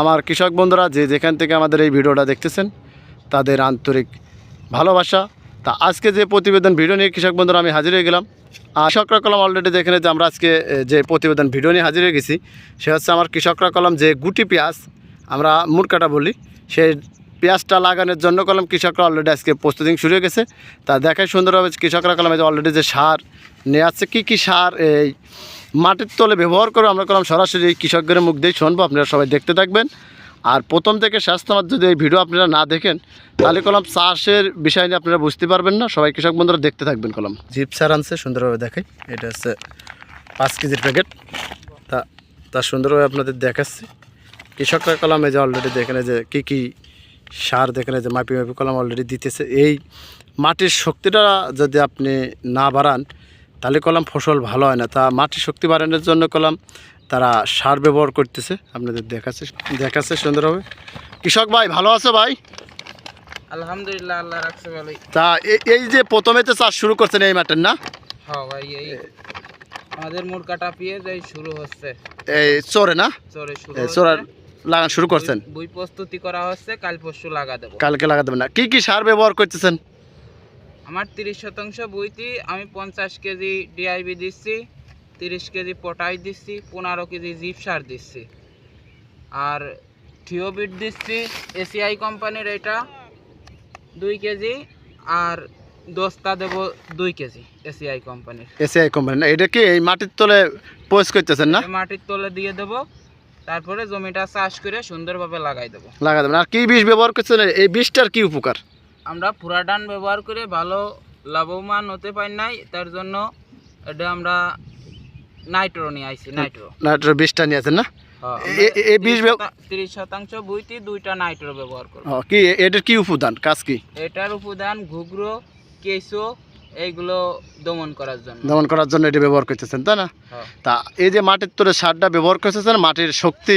আমার কৃষক বন্ধুরা, যে যেখান থেকে আমাদের এই ভিডিওটা দেখতেছেন, তাদের আন্তরিক ভালোবাসা। তা আজকে যে প্রতিবেদন ভিডিও নিয়ে কৃষক বন্ধুরা, আমি হাজির হয়ে গেলাম। কৃষকরা কলম অলরেডি দেখেন যে আমরা আজকে যে প্রতিবেদন ভিডিও নিয়ে হাজির হয়ে গেছি, সে হচ্ছে আমার কৃষকরা কলম যে গুটি পেঁয়াজ, আমরা মুরকাটা বলি সেই পেঁয়াজটা লাগানোর জন্য কলম কৃষকরা অলরেডি আজকে প্রস্তুতি শুরু হয়ে গেছে। তা দেখায় সুন্দরভাবে কৃষকরা কলমে যে অলরেডি যে সার নিয়ে আসছে, কী কী সার এই মাটির তলে ব্যবহার করে আমরা কলম সরাসরি কৃষকদের মুখ দিয়ে শুনব, আপনারা সবাই দেখতে থাকবেন। আর প্রথম থেকে শেষ তোমার যদি এই ভিডিও আপনারা না দেখেন, তাহলে কলম চাষের বিষয় নিয়ে আপনারা বুঝতে পারবেন না। সবাই কৃষক বন্ধুরা দেখতে থাকবেন কলম। জিপ সার আনছে, সুন্দরভাবে দেখাই। এটা হচ্ছে পাঁচ কেজির প্যাকেট তা তা সুন্দরভাবে আপনাদের দেখাচ্ছি। কৃষকরা কলম এই যে অলরেডি দেখেন যে কী কী সার দেখেন যে মাপি মাপি কলম অলরেডি দিতেছে। এই মাটির শক্তিটা যদি আপনি না বাড়ান তাহলে কলম ফসল ভালো হয় না। তা মাটির শক্তি বাড়ানোর জন্য কলম তারা সার ব্যবহার করতেছে। আপনাদের দেখাচ্ছে দেখাচ্ছে সুন্দরভাবে। কৃষক ভাই ভালো আছো ভাই? আলহামদুলিল্লাহ আল্লাহ রাখছে ভালোই। তা এই যে প্রথমে তো চাষ শুরু করছেন এই মাঠের না? হ্যাঁ ভাই এই আমাদের মোর কাটা পেঁয়াজ এই শুরু হচ্ছে। এই চোরে না? চরে শুরু চোরার শুরু করছেন? বই প্রস্তুতি করা হচ্ছে কাল পরশু লাগা দেবো। কালকে লাগা দেবেন না। কি কি সার ব্যবহার করতেছেন? আমার তিরিশ শতাংশ বইতি আমি পঞ্চাশ কেজি ডিআইবি দিচ্ছি তিরিশ কেজি পটাশ দিচ্ছি পনেরো কেজি জিপ সার দিচ্ছি। আর থিওবিট দিচ্ছি এসিআই কোম্পানির এটা দুই কেজি আর দস্তা দেব দুই কেজি এসিআই কোম্পানির। এসিআই কোম্পানি না এটা কি এই মাটির তলে পোস্ট করতেছেন না? মাটির তলে দিয়ে দেব তারপরে জমিটা চাষ করে সুন্দরভাবে লাগাই দেব। লাগা দেবেন। আর কি বিষ ব্যবহার করছেন? এই বিষটার কি উপকার? আমরা ফুরাডান ব্যবহার করে ভালো লাভবান হতে পারি নাই তার জন্য এটা আমরা নাইট্রো নিয়ে আইছি নাইট্রো। না এটা বিষটা নিয়েছেন না? হ্যাঁ, এই বীজ শতাংশ বুইতি দুইটা নাইট্রো ব্যবহার করব। কি এটার কি উপাদান? কাজ কি? এটার উপাদান ঘুগরো কেঁচো এইগুলো দমন করার জন্য। দমন করার জন্য এটা ব্যবহার করতেছেন তাই না? হ্যাঁ। তা এই যে মাটির সারটা ব্যবহার করতেছেন মাটির শক্তি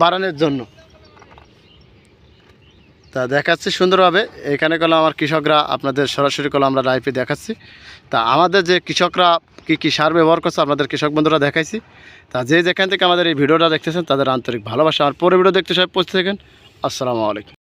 বাড়ানোর জন্য। তা দেখাচ্ছি সুন্দরভাবে। এখানে কলম আমার কৃষকরা, আপনাদের সরাসরি কলম আমরা লাইভে দেখাচ্ছি। তা আমাদের যে কৃষকরা কি কি সার ব্যবহার করছে, আপনাদের কৃষক বন্ধুরা দেখাইছি। তা যে যেখান থেকে আমাদের এই ভিডিওটা দেখতেছেন, তাদের আন্তরিক ভালোবাসা। আর পরে ভিডিও দেখতে সবাই পৌঁছে থাকেন। আসসালামু আলাইকুম।